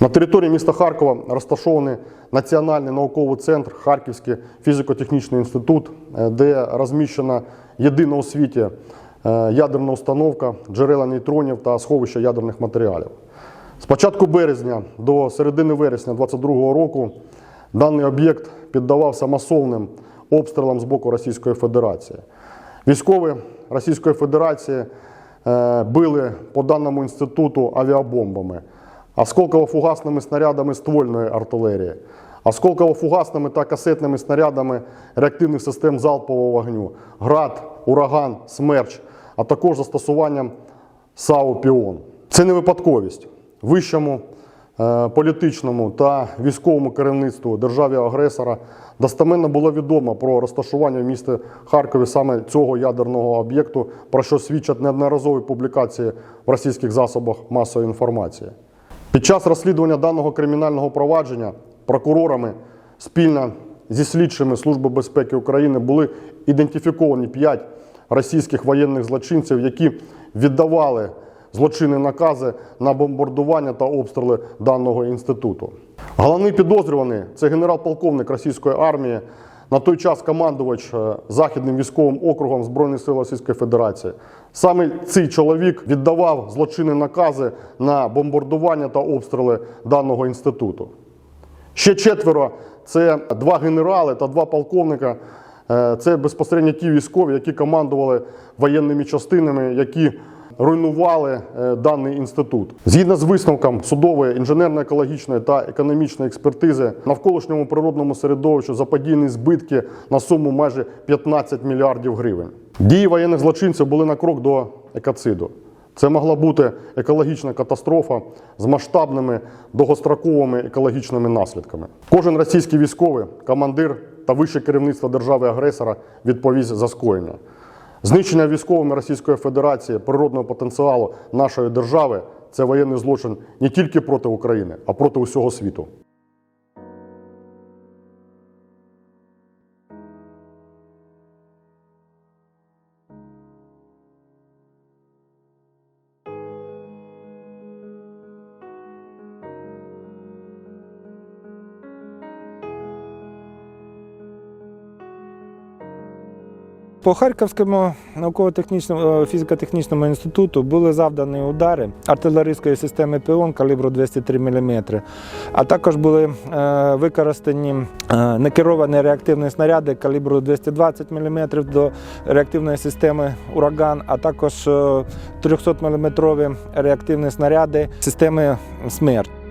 На території міста Харкова розташований Національний науковий центр Харківський фізико-технічний інститут, е, де розміщена єдина у світі е, ядерна установка, джерела нейтронів та сховища ядерних матеріалів. З початку березня до середини вересня 2022 року даний об'єкт піддавався масовним обстрілам з боку Російської Федерації. Військові Російської Федерації е, били по даному інституту авіабомбами, осколково-фугасними снарядами ствольної артилерії, осколково-фугасними та касетними снарядами реактивних систем залпового вогню, град, ураган, смерч, а також застосуванням САУ Піон. Це не випадковість. Вищому е, політичному та військовому керівництву державі-агресора достеменно було відомо про розташування в місті Харкові саме цього ядерного об'єкту, про що свідчать неодноразові публікації в російських засобах масової інформації. Під час розслідування даного кримінального провадження прокурорами спільно зі слідчими Служби безпеки України були ідентифіковані п'ять російських воєнних злочинців, які віддавали злочинні накази на бомбардування та обстріли даного інституту. Головний підозрюваний це генерал-полковник російської армії, на той час командувач е, Західним військовим округом Збройних сил Російської Федерації. Саме цей чоловік віддавав злочинні накази на бомбардування та обстріли даного інституту. Ще четверо це два генерали та два полковника. Е, Це безпосередньо ті військові, які командували воєнними частинами, які руйнували е, даний інститут. Згідно з висновком судової інженерно-екологічної та економічної експертизи, навколишньому природному середовищу заподіяні збитки на суму майже 15 мільярдів гривень. Дії воєнних злочинців були на крок до екоциду. Це могла бути екологічна катастрофа з масштабними довгостроковими екологічними наслідками. Кожен російський військовий, командир та вище керівництво держави-агресора відповість за скоєння. Знищення військовими Російської Федерації природного потенціалу нашої держави це воєнний злочин не тільки проти України, а проти усього світу. По Харківському науково-технічному е, фізико-технічному інституту були завдані удари артилерійської системи Піон калібру 203 мм, а також були е, використані е, некеровані реактивні снаряди калібру 220 мм до реактивної системи Ураган, а також 300 мм реактивні снаряди системи Смерть.